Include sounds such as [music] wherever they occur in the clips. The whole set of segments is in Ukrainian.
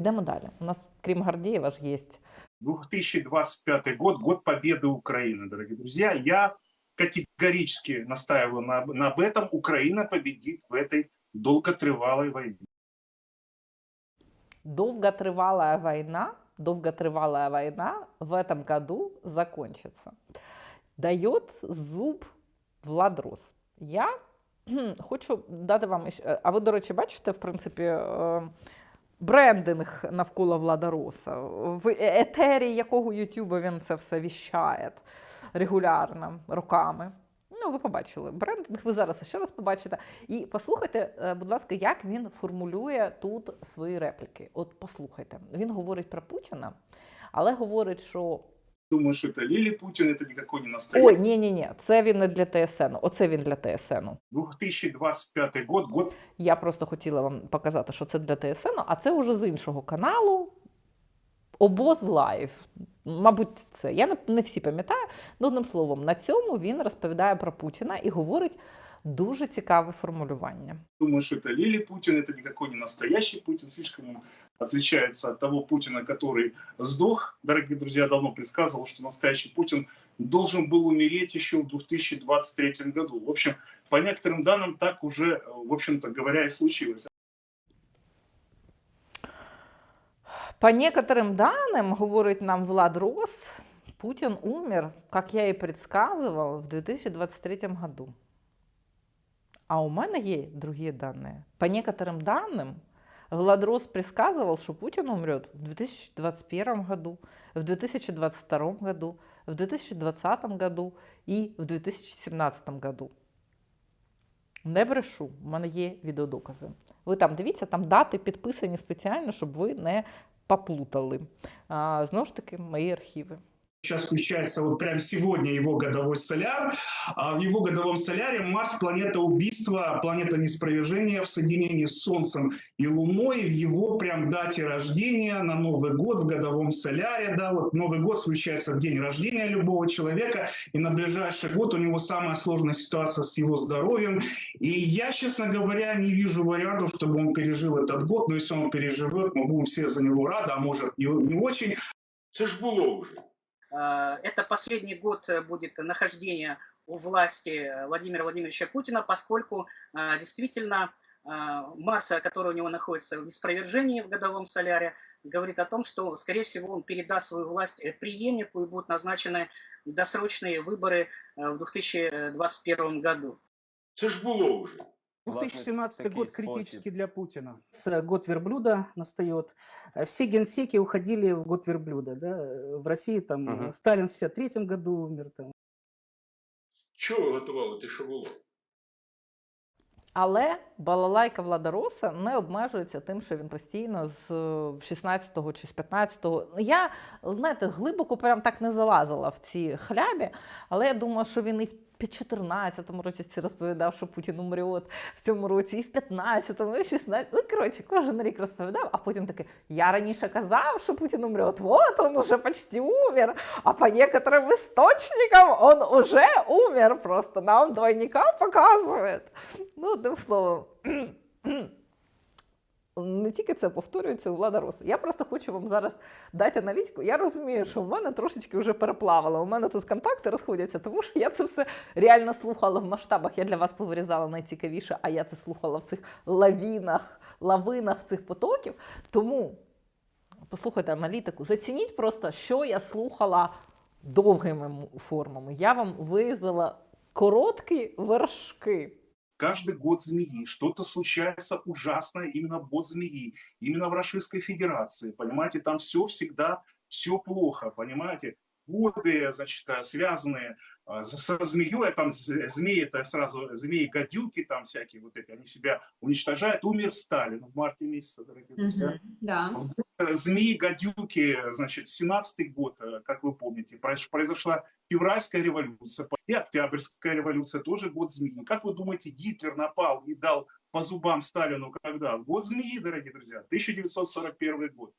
Ідемо далі. У нас, крім Гордієва, ж є 2025 год, год победы Украины, дорогие друзья. Я категорически настаиваю на, на об этом. Украина победит в этой долготривалой войне. Долготривалая война, долготривалая война в этом году закончится. Дает зуб Владрос. Я кхм, [clears throat] хочу дати вам іще- А ви, до речі, бачите, в принципі, е, брендинг навколо Влада Роса, в етері якого Ютуба він це все віщає регулярно, роками. Ну, ви побачили брендинг, ви зараз ще раз побачите. І послухайте, е, будь ласка, як він формулює тут свої репліки. От послухайте, він говорить про Путіна, але говорить, що Думаю, что это Лили Путин, это никакой не ой, настоящий. ні, ні, ні, це він не для ТСН, оце він для ТСН. 2025 год, год Я просто хотіла вам показати, що це для ТСН, а це вже з іншого каналу. Обоз Лайв. Мабуть, це. Я не, не всі пам'ятаю. Ну, одним словом, на цьому він розповідає про Путіна і говорить дуже цікаве формулювання. Думаю, что это Лили Путин, это никакой не настоящий Путин, слишком отличается от того Путина, который сдох. Дорогие друзья, давно предсказывал, что настоящий Путин должен был умереть еще в 2023 году. В общем, по некоторым данным так уже, в общем-то говоря, и случилось. По некоторым данным, говорит нам Влад Рос, Путин умер, как я и предсказывал, в 2023 году. А у мене є другі дані. По некоторым данным, Влад Рос предсказывал, что Путин умрет в 2021 году, в 2022 году, в 2020 году и в 2017 году. Не брешу, у мене є відеодокази. Ви там дивіться, там дати підписані спеціально, щоб ви не поплутали. А, знову ж таки, мої архіви. Сейчас включается вот прям сегодня его годовой соляр. А в его годовом соляре Марс – планета убийства, планета неспровержения в соединении с Солнцем и Луной. В его прям дате рождения на Новый год в годовом соляре. Да, вот Новый год случается в день рождения любого человека. И на ближайший год у него самая сложная ситуация с его здоровьем. И я, честно говоря, не вижу вариантов, чтобы он пережил этот год. Но если он переживет, мы будем все за него рады, а может и не очень. Це ж було вже. Э, Это последний год э, будет нахождения у власти Владимира Владимировича Путина, поскольку э, действительно Марса, который у него находится в неспровержении в годовом соляре, говорит о том, что, скорее всего, он передаст свою власть преемнику и будут назначены досрочные выборы в 2021 году. Це ж було вже. 2017 такий год спосіб. критический для Путина. С- Год верблюда настает. Э, Все генсеки уходили в год верблюда. Да? Э, В России там Мгм. э, Сталин в 53 году умер. Там. Чого готували те, що було? Але балалайка Владароса не обмежується тим, що він постійно з 16-го чи з 15-го. Я, знаєте, глибоко прям так не залазила в ці хлябі, але я думаю, що він і в 14-му році розповідав, що Путін умрет, в цьому році, і в 15-му, і в 16-му. Ну, коротше, кожен рік розповідав, а потім таке: я раніше казав, що Путін умрет, вот он уже почти умер, а по некоторым істочникам он уже умер, просто нам двойника показує. Ну, одним словом, не тільки це повторюється у Влада Роса. Я просто хочу вам зараз дати аналітику. Я розумію, що в мене трошечки вже переплавало. У мене тут контакти розходяться, тому що я це все реально слухала в масштабах. Я для вас повирізала найцікавіше, а я це слухала в цих лавінах, лавинах цих потоків. Тому послухайте аналітику, зацініть просто, що я слухала довгими формами. Я вам вирізала короткі вершки. Каждый год змеи, что-то случается ужасное именно в год змеи, именно в Российской Федерации, понимаете, там все всегда, все плохо, понимаете, годы, значит, э, связанные с- со змеей, там змеи, это сразу змеи-гадюки там всякие вот эти, они себя уничтожают, умер Сталин в марте месяце, дорогие друзья. Мгм, Да. Э, Змеи, гадюки, значит, 17-й год, э, как вы помните, произ- произошла февральская революция, и октябрьская революция, тоже год змеи. Как вы думаете, Гитлер напал и дал по зубам Сталину когда? Год змеи, дорогие друзья, 1941 год.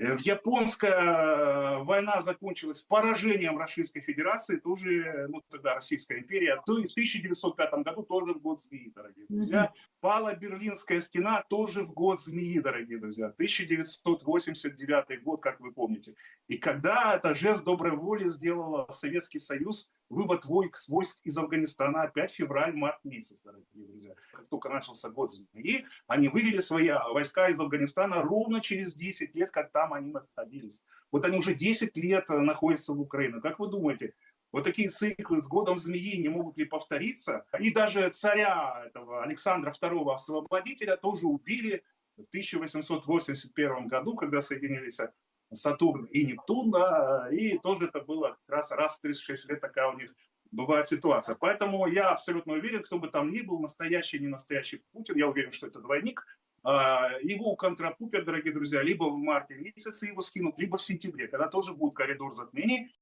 Э, Японская э, война закончилась поражением Российской Федерации, тоже, ну, тогда Российская империя. То и в 1905 году тоже в год змеи, дорогие друзья. Пала Берлинская стена тоже в год змеи, дорогие друзья. 1989 год, как вы помните. И когда это жест доброй воли сделал Советский Союз, вывод войск, войск из Афганистана опять февраль-март месяц, дорогие друзья. Как только начался год змеи, они вывели свои войска из Афганистана ровно через 10 лет, как там они находились. Вот они уже 10 лет э, находятся в Украине. Как вы думаете, вот такие циклы с годом змеи не могут ли повториться? И даже царя этого Александра II Освободителя тоже убили в 1881 году, когда соединились Сатурн и Нептун, да, и тоже это было раз раз в 36 лет такая у них бывает ситуация. Поэтому я абсолютно уверен, кто бы там ни был, настоящий, не настоящий Путин, я уверен, что это двойник, а, его контрапупят, дорогие друзья, либо в марте месяце его скинут, либо в сентябре, когда тоже будет коридор затмений,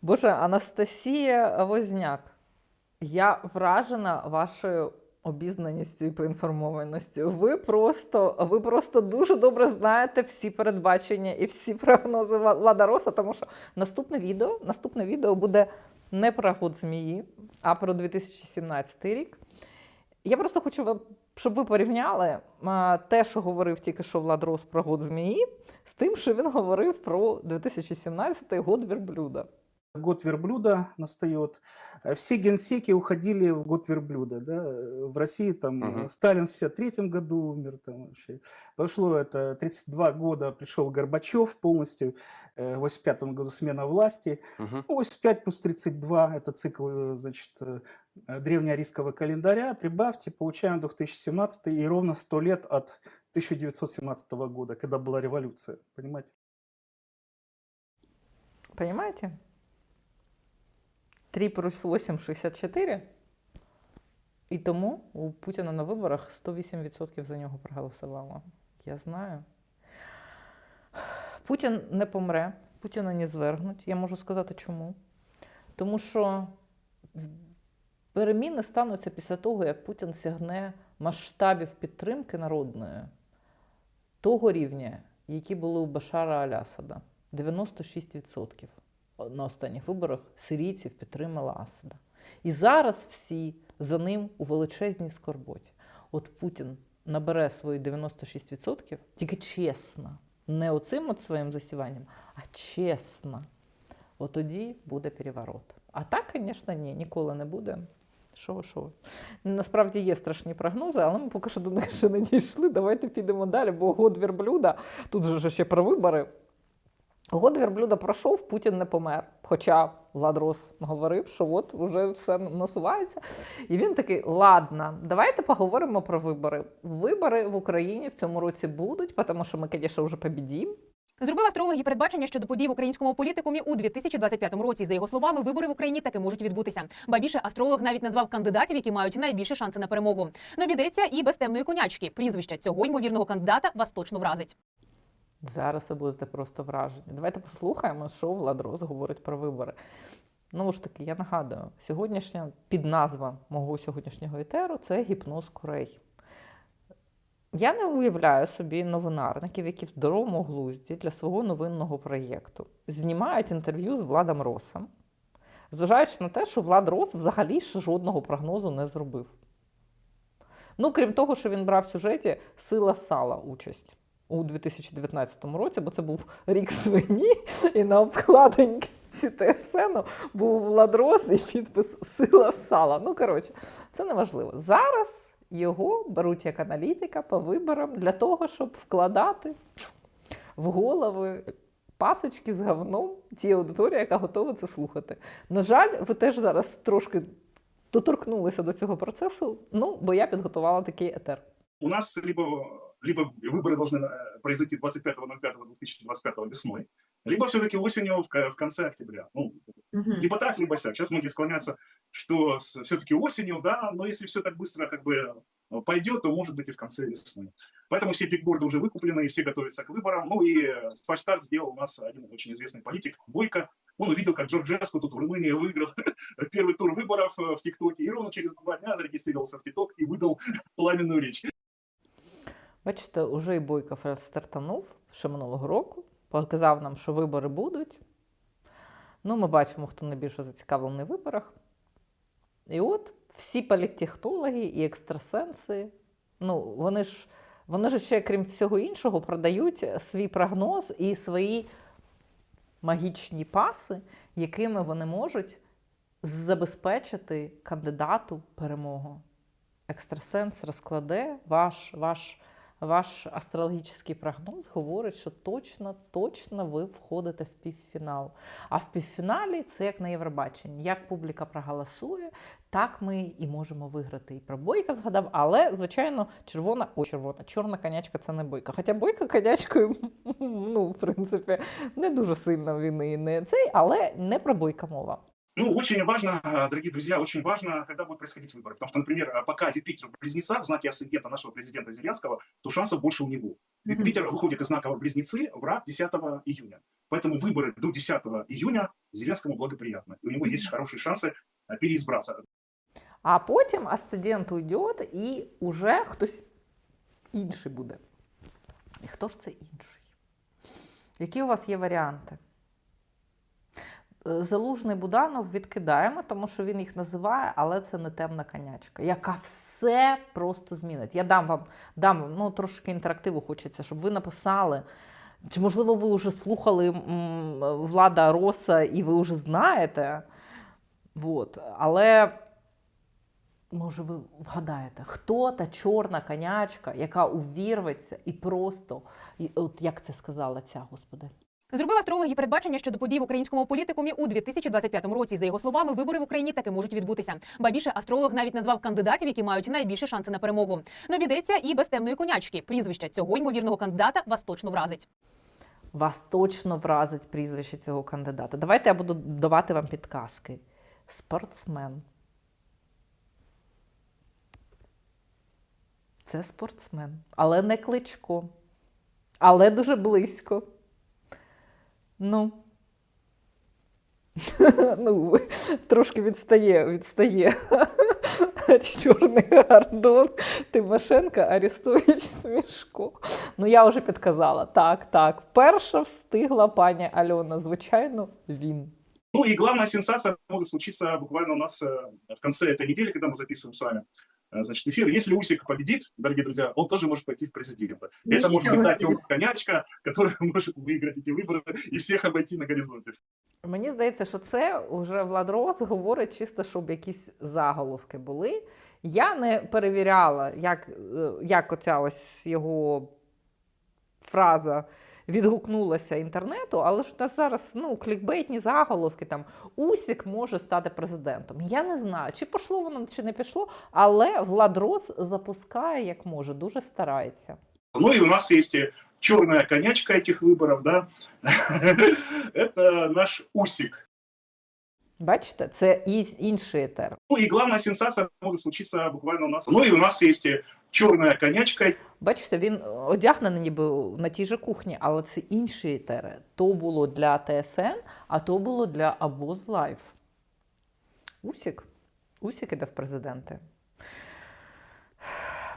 Боже, Анастасія Возняк, я вражена вашою обізнаністю і поінформованістю. Ви просто, ви просто дуже добре знаєте всі передбачення і всі прогнози Влада Роса, тому що наступне відео, наступне відео буде не про год змії, а про 2017 рік. Я просто хочу, щоб ви порівняли те, що говорив тільки що Влад Рос про год змії, з тим, що він говорив про 2017 год верблюда. Год верблюда настает. Э, Все генсеки уходили в год верблюда. Да? В России там Мгм. э, Сталин в 53 году умер. Там вообще. Прошло это 32 года, пришел Горбачев полностью. э, В 85 году смена власти. Мгм. Ну, 85 плюс 32 – это цикл, э, значит, древнеарийского календаря. Прибавьте, получаем 2017 и ровно 100 лет от 1917 года, когда была революция. Понимаете? Понимаете? 3 плюс 8 – 64. І тому у Путіна на виборах 108% за нього проголосувало. Я знаю. Путін не помре, Путіна не звергнуть. Я можу сказати чому. Тому що переміни стануться після того, як Путін сягне масштабів підтримки народної того рівня, які були у Башара Алясада. 96% на останніх виборах сирійців підтримали Асада. І зараз всі за ним у величезній скорботі. От Путін набере свої 96%, тільки чесно, не оцим от своїм засіванням, а чесно. От тоді буде переворот. А так, звісно, ні, ніколи не буде. Що ви, що? Насправді є страшні прогнози, але ми поки що до них ще не дійшли. Давайте підемо далі, бо год верблюда, тут же ще про вибори. Год верблюда пройшов, Путін не помер. Хоча Влад Рос говорив, що от вже все насувається. І він такий: ладно, давайте поговоримо про вибори. Вибори в Україні в цьому році будуть, тому що ми, звісно, вже побідім. Зробив астрологи передбачення щодо подій в українському політикумі у 2025 році. За його словами, вибори в Україні таки можуть відбутися. Ба більше астролог навіть назвав кандидатів, які мають найбільші шанси на перемогу. Не обійдеться і без темної конячки. Прізвище цього ймовірного кандидата вас точно вразить. Зараз ви будете просто вражені. Давайте послухаємо, що Влад Рос говорить про вибори. Ну ж таки, я нагадую, сьогоднішня підназва мого сьогоднішнього етеру це гіпноз курей. Я не уявляю собі новинарників, які в здоровому глузді для свого новинного проєкту знімають інтерв'ю з Владом Росом, зважаючи на те, що Влад Рос взагалі ще жодного прогнозу не зробив. Ну, крім того, що він брав в сюжеті Сила сала участь у 2019 році, бо це був рік свині, і на обкладинці ТСН був Владрос і підпис Сила сала. Ну, коротше, це не важливо. Зараз його беруть як аналітика по виборам для того, щоб вкладати в голови пасочки з говном тій аудиторії, яка готова це слухати. На жаль, ви теж зараз трошки доторкнулися до цього процесу, ну, бо я підготувала такий етер. у нас либо, либо выборы должны э, произойти 25.05.2025 весной, либо все-таки осенью в, ко- в конце октября. Ну, либо так, либо сяк. Сейчас многие склонятся, что все-таки осенью, да, но если все так быстро как бы э, пойдет, то может быть и в конце весны. Поэтому все бигборды уже выкуплены, и все готовятся к выборам. Ну и э, фальстарт сделал у нас один очень известный политик Бойко. Он увидел, как Джорджеску тут в Румынии выиграл [laughs] первый тур выборов э, в ТикТоке, и ровно через два дня зарегистрировался в ТикТок и выдал [laughs] пламенную речь. Бачите, уже і Бойков стартанув ще минулого року, показав нам, що вибори будуть. Ну, ми бачимо, хто найбільше зацікавлений в виборах. І от всі політтехнологи і екстрасенси, ну, вони ж, вони ж ще, крім всього іншого, продають свій прогноз і свої магічні паси, якими вони можуть забезпечити кандидату перемогу. Екстрасенс розкладе ваш, ваш, ваш астрологічний прогноз, говорить, що точно, точно ви входите в півфінал. А в півфіналі це як на Євробаченні. Як публіка проголосує, так ми і можемо виграти. І про бойка згадав, але, звичайно, червона, о, червона, чорна конячка це не бойка. Хоча бойка конячкою, [laughs] ну, в принципі, не дуже сильно він і не цей, але не про бойка мова. Ну, очень важно, э, дорогие друзья, очень важно, когда будут происходить выборы. Потому что, например, э, пока Юпитер в близнецах, в знаке асцендента нашего президента Зеленского, то шансов больше у него. Мгм. Юпитер выходит из знака близнецы в рак 10 июня. Поэтому выборы до 10 июня Зеленскому благоприятно. И у него есть хорошие шансы э, переизбраться. А потім асцендент уйде і уже хтось інший буде. І хто ж це інший? Які у вас є варіанти? Залужний Буданов відкидаємо, тому що він їх називає, але це не темна конячка, яка все просто змінить. Я дам вам, дам ну, трошки інтерактиву хочеться, щоб ви написали. Чи, можливо, ви вже слухали Влада Роса і ви вже знаєте. Вот. Але може ви вгадаєте, хто та чорна конячка, яка увірветься і просто, і, от як це сказала ця господи. Зробив астрологи передбачення щодо подій в українському політикумі у 2025 році. За його словами, вибори в Україні таки можуть відбутися. Ба більше астролог навіть назвав кандидатів, які мають найбільше шанси на перемогу. Не обійдеться і без темної конячки. Прізвище цього ймовірного кандидата вас точно вразить. Вас точно вразить прізвище цього кандидата. Давайте я буду давати вам підказки. Спортсмен. Це спортсмен, але не кличко. Але дуже близько. Ну. [laughs] ну, трошки відстає, відстає. [laughs] Чорний Гордон, Тимошенко, Арестович, Смішко. Ну, я вже підказала. Так, так. Перша встигла пані Альона. Звичайно, він. Ну и главная сенсация может случиться буквально у нас э, в конце этой недели, когда мы записываем с вами э, значит, эфир. Если Усик победит, дорогие друзья, он тоже может пойти в президенты. Это может быть та темная конячка, которая [laughs] может выиграть эти выборы и всех обойти на горизонте. Мені здається, що це вже Влад Рос говорить чисто, щоб якісь заголовки були. Я не перевіряла, як, е, як оця ось його фраза відгукнулася інтернету, але ж у нас зараз ну, клікбейтні заголовки там Усік може стати президентом. Я не знаю, чи пішло воно, чи не пішло, але Влад Рос запускає як може, дуже старається. Ну и у нас есть и черная конячка этих выборов, да, [laughs] это наш Усик. Бачите, це і інший етер. Ну и главная сенсация может случиться буквально у нас. Ну и у нас есть и черная конячка Бачите, він одягнений ніби на тій же кухні, але це інші етери. То було для ТСН, а то було для Абоз Лайф. Усік. Усік іде в президенти.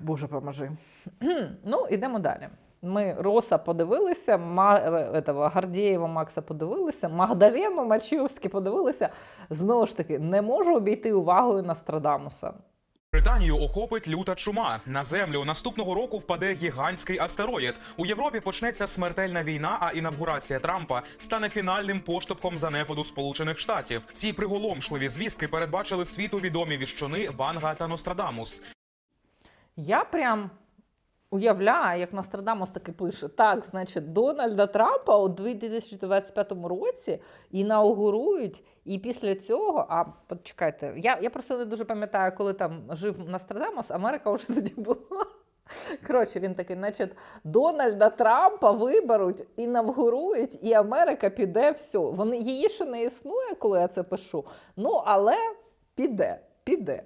Боже, поможи. [clears throat] ну, ідемо далі. Ми Роса подивилися, Ма, Гардієва Макса подивилися, Магдалену Мачівські подивилися. Знову ж таки, не можу обійти увагою Нострадамуса. Британію охопить люта чума. На землю наступного року впаде гігантський астероїд. У Європі почнеться смертельна війна, а інавгурація Трампа стане фінальним поштовхом занепаду Сполучених Штатів. Ці приголомшливі звістки передбачили світу відомі віщуни Ванга та Нострадамус. Я прям уявляю, як Нострадамус таки пише: так, значить, Дональда Трампа у 2025 році інаугурують, і після цього, а почекайте, я, я просто не дуже пам'ятаю, коли там жив Нострадамус, Америка вже [laughs] тоді була. Коротше, він такий, значить, Дональда Трампа виберуть, інавгурують, і Америка піде все. Вони, її ще не існує, коли я це пишу. Ну, але піде, піде.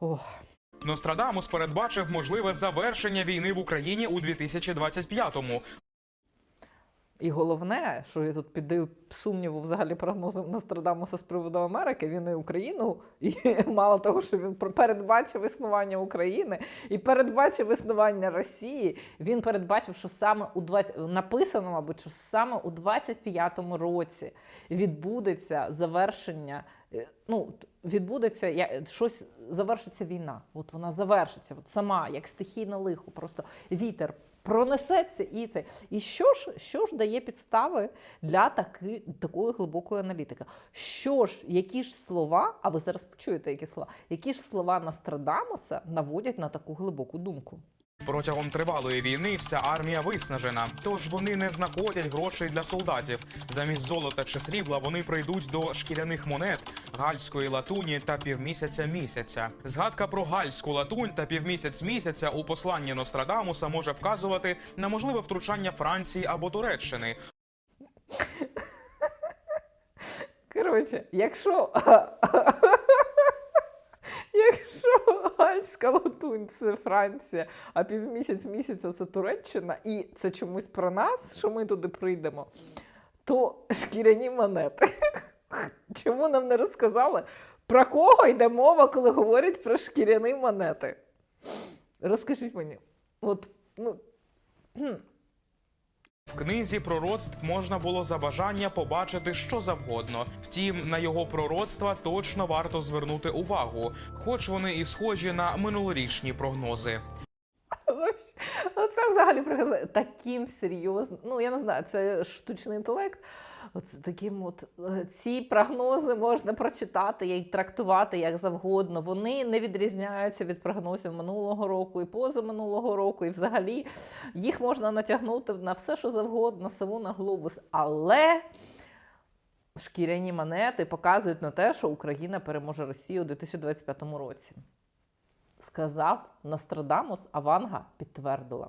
Ох. Нострадамус передбачив можливе завершення війни в Україні у 2025-му. І головне, що я тут піддаю сумніву взагалі прогнозам Нострадамуса з приводу Америки, він і Україну, і [laughs] мало того, що він передбачив існування України і передбачив існування Росії. Він передбачив, що саме у 20, написано, мабуть, що саме у 25-му році відбудеться завершення. Е, Ну, відбудеться я- щось, завершиться війна. От вона завершиться, от сама, як стихійне лихо, просто вітер пронесеться і це. І що ж, що ж дає підстави для таки, такої глибокої аналітики? Що ж, які ж слова, а ви зараз почуєте, які слова, які ж слова Нострадамуса наводять на таку глибоку думку? Протягом тривалої війни вся армія виснажена, тож вони не знаходять грошей для солдатів. Замість золота чи срібла вони прийдуть до шкіряних монет, гальської латуні та півмісяця місяця. Згадка про гальську латунь та півмісяць місяця у посланні Нострадамуса може вказувати на можливе втручання Франції або Туреччини. Коротше, якщо. Якщо Гальська латунь це Франція, а півмісяць місяця це Туреччина, і це чомусь про нас, що ми туди прийдемо, то шкіряні монети. [laughs] Чому нам не розказали, про кого йде мова, коли говорять про шкіряні монети? Розкажіть мені. От, ну. В книзі пророцтв можна було за бажання побачити що завгодно. Втім, на його пророцтва точно варто звернути увагу, хоч вони і схожі на минулорічні прогнози. Оце взагалі таким серйозним. Ну, я не знаю, це штучний інтелект. Оце таким от е, ці прогнози можна прочитати і трактувати як завгодно. Вони не відрізняються від прогнозів минулого року і позаминулого року. І взагалі їх можна натягнути на все, що завгодно, сову на глобус. Але шкіряні монети показують на те, що Україна переможе Росію у 2025 році. Сказав Нострадамус, а Ванга підтвердила.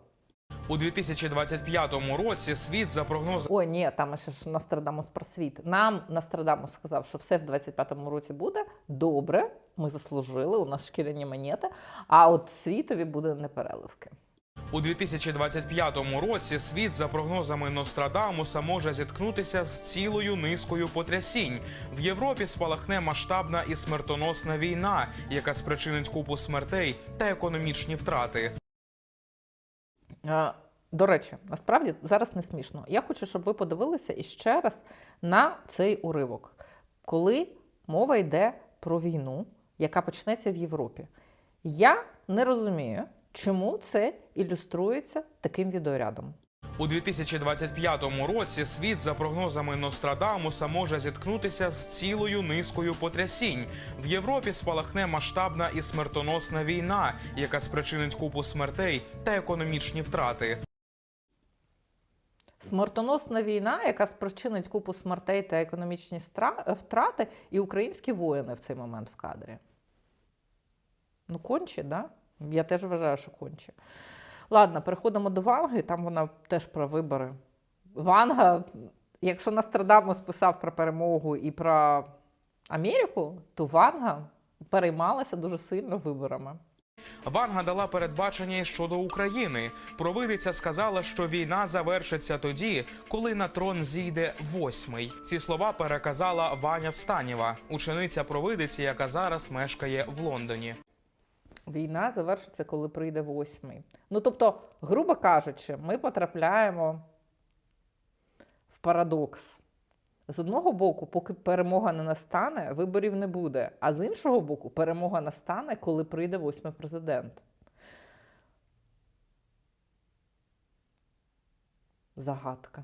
У 2025 році світ за прогнозами Ой, ні, там ще ж Нострадамус про світ. Нам Нострадамус сказав, що все в 25-му році буде добре. Ми заслужили, у нас шкіряні монети, а от світові буде непереливки. у 2025 році світ за прогнозами Нострадамуса може зіткнутися з цілою низкою потрясінь. В Європі спалахне масштабна і смертоносна війна, яка спричинить купу смертей та економічні втрати. До речі, насправді зараз не смішно. Я хочу, щоб ви подивилися іще раз на цей уривок, коли мова йде про війну, яка почнеться в Європі. Я не розумію, чому це ілюструється таким відеорядом. У 2025 році світ за прогнозами Нострадамуса може зіткнутися з цілою низкою потрясінь. В Європі спалахне масштабна і смертоносна війна, яка спричинить купу смертей та економічні втрати. Смертоносна війна, яка спричинить купу смертей та економічні втрати, і українські воїни в цей момент в кадрі. Ну, конче, да? Я теж вважаю, що конче. Ладно, переходимо до Ванги, там вона теж про вибори. Ванга, якщо Нострадамус писав про перемогу і про Америку, то Ванга переймалася дуже сильно виборами. Ванга дала передбачення щодо України. Провидиця сказала, що війна завершиться тоді, коли на трон зійде восьмий. Ці слова переказала Ваня Станєва, учениця провидиці, яка зараз мешкає в Лондоні. Війна завершиться, коли прийде восьмий. Ну, тобто, грубо кажучи, ми потрапляємо в парадокс. З одного боку, поки перемога не настане, виборів не буде. А з іншого боку, перемога настане, коли прийде восьмий президент. Загадка.